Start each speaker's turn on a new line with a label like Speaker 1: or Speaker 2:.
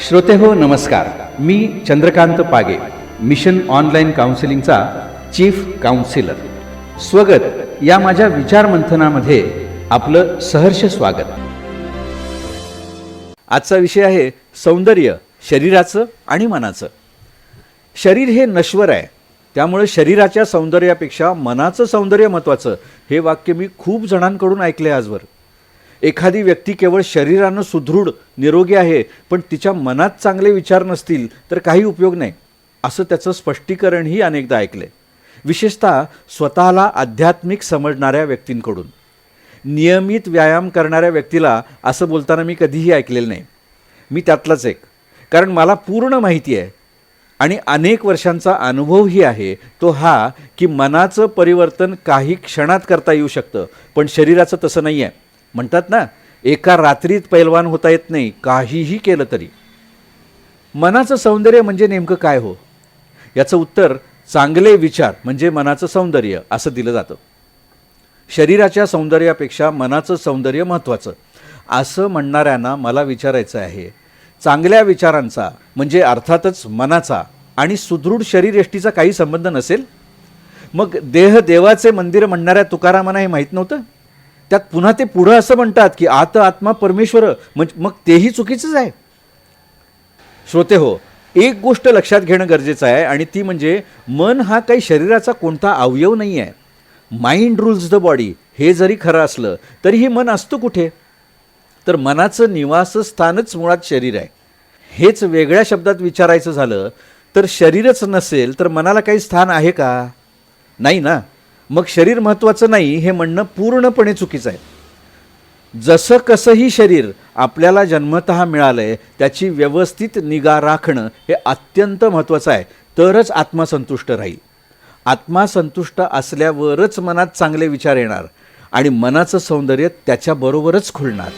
Speaker 1: श्रोते हो नमस्कार. मी चंद्रकांत पागे मिशन ऑनलाईन काउन्सिलिंगचा चीफ काउन्सिलर. स्वगत. या माझ्या विचारमंथनामध्ये आपलं सहर्ष स्वागत. आजचा विषय आहे सौंदर्य शरीराचं आणि मनाचं. शरीर हे नश्वर आहे. त्यामुळे शरीराच्या सौंदर्यापेक्षा मनाचं सौंदर्य महत्त्वाचं हे वाक्य मी खूप जणांकडून ऐकले आजवर. एखादी व्यक्ती केवळ शरीरानं सुदृढ निरोगी आहे पण तिच्या मनात चांगले विचार नसतील तर काही उपयोग नाही. असं त्याचं स्पष्टीकरणही अनेकदा ऐकले विशेषतः स्वतःला आध्यात्मिक समजणाऱ्या व्यक्तींकडून. नियमित व्यायाम करणाऱ्या व्यक्तीला असं बोलताना मी कधीही ऐकलेलं नाही. मी त्यातलाच एक. कारण मला पूर्ण माहिती आहे. आणि अनेक वर्षांचा अनुभवही आहे तो हा की मनाचं परिवर्तन काही क्षणात करता येऊ शकतं पण शरीराचं तसं नाही आहे म्हणतात ना एका रात्रीत पैलवान होता येत नाही काहीही केलं तरी. मनाचं सौंदर्य म्हणजे नेमकं काय हो? याचं उत्तर चांगले विचार म्हणजे मनाचं सौंदर्य असं दिलं जातं. शरीराच्या सौंदर्यापेक्षा मनाचं सौंदर्य महत्त्वाचं. असं म्हणणाऱ्यांना मला विचारायचं आहे चांगल्या विचारांचा म्हणजे अर्थातच मनाचा आणि सुदृढ शरीरयष्टीचा काही संबंध नसेल? मग देह देवाचे मंदिर म्हणणाऱ्या तुकारामांना हे माहीत नव्हतं? त्यात पुन्हा ते पुढं असं म्हणतात की आत आत्मा परमेश्वर म्हणजे मग तेही चुकीचंच आहे. श्रोते हो एक गोष्ट लक्षात घेणं गरजेचं आहे आणि ती म्हणजे मन हा काही शरीराचा कोणता अवयव नाही आहे माइंड रूल्स द बॉडी हे जरी खरं असलं तरीही मन असतं कुठे? तर मनाचं निवासस्थानच मुळात शरीर आहे. हेच वेगळ्या शब्दात विचारायचं झालं तर शरीरच नसेल तर मनाला काही स्थान आहे का? नाही ना. मग शरीर महत्त्वाचं नाही हे म्हणणं पूर्णपणे चुकीचं आहे. जसं कसंही शरीर आपल्याला जन्मत मिळालं आहे त्याची व्यवस्थित निगा राखणं हे अत्यंत महत्त्वाचं आहे. तरच आत्मसंतुष्ट राहील. आत्मा संतुष्ट असल्यावरच मनात चांगले विचार येणार आणि मनाचं सौंदर्य त्याच्याबरोबरच खुलणार.